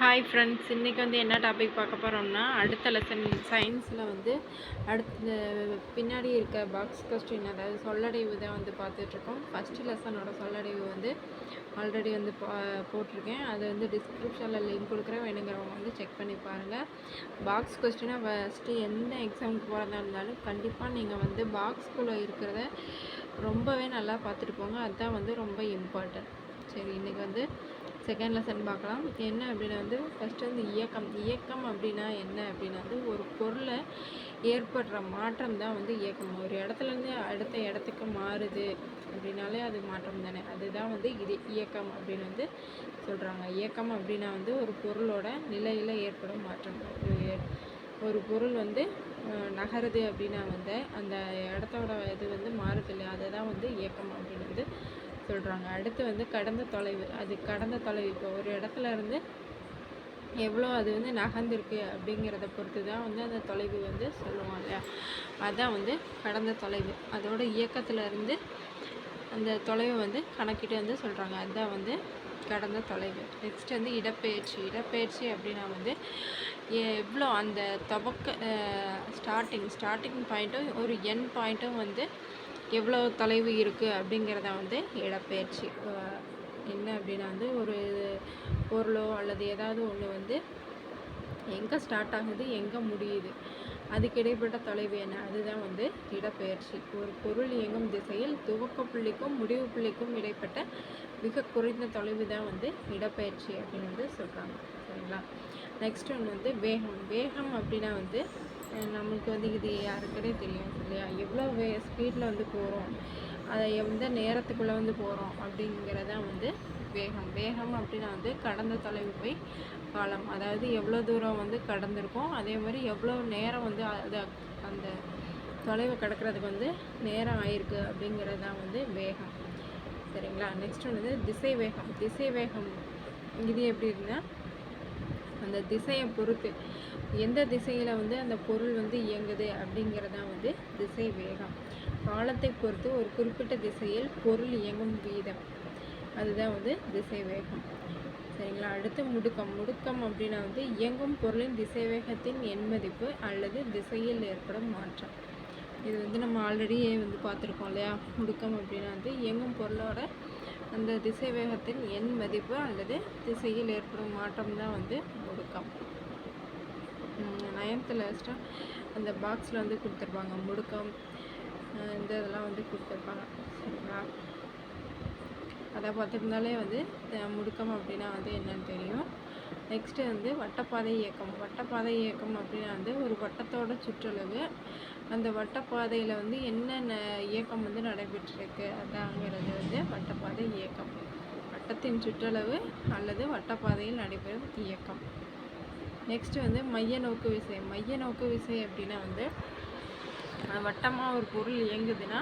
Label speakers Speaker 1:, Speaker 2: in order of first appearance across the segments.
Speaker 1: Hi friends இன்றைக்கி வந்து என்ன டாபிக் பார்க்க போகிறோம்னா அடுத்த லெசன் சயின்ஸில் வந்து அடுத்த பின்னாடி இருக்க பாக்ஸ் கொஸ்டின் அதாவது சொல்லடைவு தான் வந்து பார்த்துட்ருக்கோம். ஃபஸ்ட்டு லெசனோட சொல்லடைவு வந்து ஆல்ரெடி வந்து பா போட்டிருக்கேன். அது வந்து டிஸ்கிரிப்ஷனில் லிங்க் கொடுக்குறேன். வேணுங்கிறவங்க வந்து செக் பண்ணி பாருங்கள் பாக்ஸ் கொஸ்டினாக ஃபஸ்ட்டு எந்த எக்ஸாமுக்கு போகிறதா இருந்தாலும் கண்டிப்பாக நீங்கள் வந்து பாக்ஸ்குள்ளே இருக்கிறத ரொம்பவே நல்லா பார்த்துட்டு போங்க. அதுதான் வந்து ரொம்ப இம்பார்ட்டன்ட் சரி இன்றைக்கி வந்து செகண்ட் லெசன் பார்க்கலாம். என்ன அப்படின்னா வந்து ஃபஸ்ட்டு வந்து இயக்கம். இயக்கம் அப்படின்னா என்ன அப்படின்னா வந்து ஒரு பொருளை ஏற்படுற மாற்றம் தான் வந்து இயக்கம். ஒரு இடத்துலேருந்து அடுத்த இடத்துக்கு மாறுது அப்படின்னாலே அது மாற்றம் தானே. அதுதான் வந்து இது இயக்கம் அப்படின்னு வந்து சொல்கிறாங்க இயக்கம் அப்படின்னா வந்து ஒரு பொருளோட நிலையில் ஏற்படும் மாற்றம். ஒரு பொருள் வந்து நகருது அப்படின்னா வந்து அந்த இடத்தோட இது வந்து மாறுது இல்லையா? அதை தான் வந்து இயக்கம் அப்படின்னு வந்து சொல்கிறாங்க அடுத்து வந்து கடந்த தொலைவு. அது கடந்த தொலைவு. இப்போ ஒரு இடத்துல இருந்து எவ்வளோ அது வந்து நகர்ந்துருக்கு அப்படிங்கிறத பொறுத்து தான் வந்து அந்த தொலைவு வந்து சொல்லுவோம் இல்லையா அதுதான் வந்து கடந்த தொலைவு. அதோட இயக்கத்தில் இருந்து அந்த தொலைவை வந்து கணக்கிட்டு வந்து சொல்கிறாங்க அதுதான் வந்து கடந்த தொலைவு. நெக்ஸ்ட் வந்து இடப்பெயர்ச்சி. இடப்பெயர்ச்சி அப்படின்னா வந்து எவ்வளோ அந்த துவக்க ஸ்டார்டிங் ஸ்டார்டிங் பாயிண்ட்டும் ஒரு என் பாயிண்ட்டும் வந்து எவ்வளோ தொலைவு இருக்குது அப்படிங்கிறத வந்து இடப்பெயர்ச்சி. என்ன அப்படின்னா வந்து ஒரு பொருளோ அல்லது ஏதாவது ஒன்று வந்து எங்கே ஸ்டார்ட் ஆகுது எங்கே முடியுது அதுக்கு இடைப்பட்ட தொலைவு என்ன? அதுதான் வந்து இடப்பெயர்ச்சி. ஒரு பொருள் இயங்கும் திசையில் துவக்க புள்ளிக்கும் முடிவு புள்ளிக்கும் இடைப்பட்ட மிக குறைந்த தொலைவு தான் வந்து இடப்பெயர்ச்சி அப்படின்னு வந்து சொல்கிறாங்க சரிங்களா? நெக்ஸ்ட் ஒன்று வந்து வேகம். வேகம் அப்படின்னா வந்து நம்மளுக்கு வந்து இது யாருக்கிட்டே தெரியும் இல்லையா? எவ்வளோ வே ஸ்பீடில் வந்து போகிறோம் அதை எந்த நேரத்துக்குள்ளே வந்து போகிறோம் அப்படிங்கிறதான் வந்து வேகம் வேகம் அப்படின்னா வந்து கடந்த தொலைவு போய் காலம். அதாவது எவ்வளோ தூரம் வந்து கடந்திருக்கோம் அதே மாதிரி எவ்வளோ நேரம் வந்து அதை அந்த தொலைவு கடக்கிறதுக்கு வந்து நேரம் ஆயிருக்கு அப்படிங்கிறது தான் வந்து வேகம். சரிங்களா? நெக்ஸ்ட் வந்து திசை வேகம். திசை வேகம் இது எப்படி இருந்தால் அந்த திசையை பொறுத்து. எந்த திசையில் வந்து அந்த பொருள் வந்து இயங்குது அப்படிங்கிறதான் வந்து திசை வேகம். காலத்தை பொறுத்து ஒரு குறிப்பிட்ட திசையில் பொருள் இயங்கும் வீதம். அதுதான் வந்து திசை வேகம். சரிங்களா? அடுத்து முடுக்கம். முடுக்கம் அப்படின்னா வந்து இயங்கும் பொருளின் திசை வேகத்தின் எண்மதிப்பு அல்லது திசையில் ஏற்படும் மாற்றம். இது வந்து நம்ம ஆல்ரெடியே வந்து பார்த்துருக்கோம் இல்லையா? முடுக்கம் அப்படின்னா வந்து இயங்கும் பொருளோட அந்த திசை வேகத்தின் எண் மதிப்பு அல்லது திசையில் ஏற்படும் மாற்றம் தான் வந்து முடுக்கம். நயன்த்து லாஸ்ட்டாக அந்த பாக்ஸில் வந்து கொடுத்துருப்பாங்க. முடுக்கம் இந்த இதெல்லாம் வந்து கொடுத்துருப்பாங்க. சரிங்களா? அதை பார்த்துருந்தாலே வந்து முடுக்கம் அப்படின்னா வந்து என்னன்னு தெரியும். நெக்ஸ்ட்டு வந்து வட்டப்பாதை இயக்கம். வட்டப்பாதை இயக்கம் அப்படின்னா வந்து ஒரு வட்டத்தோட சுற்றளவு. அந்த வட்டப்பாதையில் வந்து என்னென்ன இயக்கம் வந்து நடைபெற்றிருக்கு அதாங்கிறது வந்து வட்டப்பாதை இயக்கம். வட்டத்தின் சுற்றளவு அல்லது வட்டப்பாதையில் நடைபெறும் இயக்கம். நெக்ஸ்ட்டு வந்து மைய நோக்கு விசை. மைய நோக்கு விசை அப்படின்னா வந்து வட்டமாக ஒரு பொருள் இயங்குதுன்னா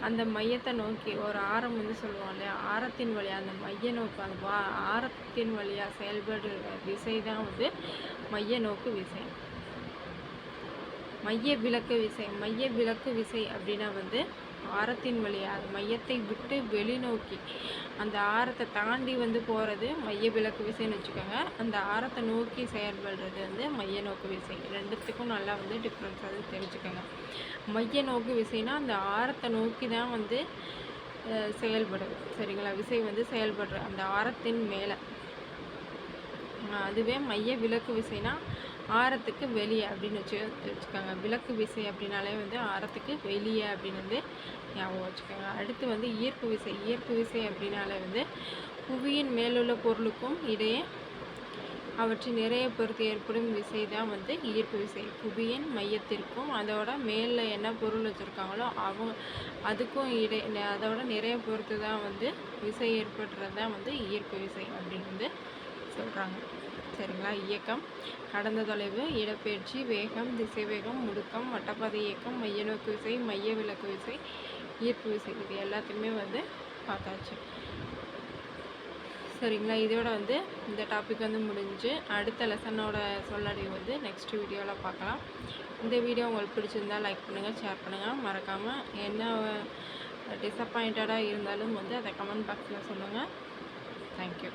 Speaker 1: அந்த மையத்தை நோக்கி ஒரு ஆரம் வந்து சொல்லுவோம் இல்லையா? ஆரத்தின் வழியாக அந்த மைய நோக்கு அந்த வா ஆரத்தின் வழியாக செயல்படுற விசை தான் வந்து மைய நோக்கு விசை. மைய விளக்கு விசை மைய விளக்கு விசை அப்படின்னா வந்து ஆரத்தின் வழியாக மையத்தை விட்டு வெளிநோக்கி. அந்த ஆரத்தை தாண்டி வந்து போகிறது மைய விளக்கு விசைன்னு வச்சுக்கோங்க. அந்த ஆரத்தை நோக்கி செயல்படுறது வந்து மைய நோக்கு விசை. ரெண்டுத்துக்கும் நல்லா வந்து டிஃப்ரென்ஸ் அது தெரிஞ்சுக்கோங்க. மைய நோக்கு விசைனா அந்த ஆரத்தை நோக்கி தான் வந்து செயல்படுது சரிங்களா? விசை வந்து செயல்படுற அந்த ஆரத்தின் மேலே. அதுவே மைய விளக்கு விசைனா ஆரத்துக்கு வெளியே அப்படின்னு வச்சு வச்சுக்கோங்க. விளக்கு விசை அப்படின்னாலே வந்து ஆரத்துக்கு வெளியே அப்படின்னு வந்து ஞாபகம் வச்சுக்கோங்க. அடுத்து வந்து ஈர்ப்பு விசை. ஈர்ப்பு விசை அப்படின்னாலே வந்து புவியின் மேலுள்ள பொருளுக்கும் இடையே அவற்றின் நிறைய பொறுத்து ஏற்படும் விசை தான் வந்து ஈர்ப்பு விசை. புவியின் மையத்திற்கும் அதோட மேலே என்ன பொருள் வச்சுருக்காங்களோ அவங்க அதுக்கும் இடை அதோட நிறைய பொறுத்து தான் வந்து விசை ஏற்படுறது தான் வந்து ஈர்ப்பு விசை அப்படின்னு வந்து சொல்கிறாங்க சரிங்களா இயக்கம் கடந்த தொலைவு இடப்பெயர்ச்சி வேகம் திசை வேகம் முடுக்கம் வட்டப்பாதை இயக்கம் மைய நோக்கு விசை மைய விளக்கு விசை ஈர்ப்பு விசை இது எல்லாத்தையுமே வந்து பார்த்தாச்சு. சரிங்களா? இதோட வந்து இந்த டாபிக் வந்து முடிஞ்சு அடுத்த லெசனோட சொல்லடி வந்து நெக்ஸ்ட் வீடியோவில் பார்க்கலாம். இந்த வீடியோ உங்களுக்கு பிடிச்சிருந்தா லைக் பண்ணுங்கள் ஷேர் பண்ணுங்கள் மறக்காமல் என்ன டிசப்பாயிண்டடாக இருந்தாலும் வந்து அதை கமெண்ட் பாக்ஸில் சொல்லுங்கள் தேங்க்யூ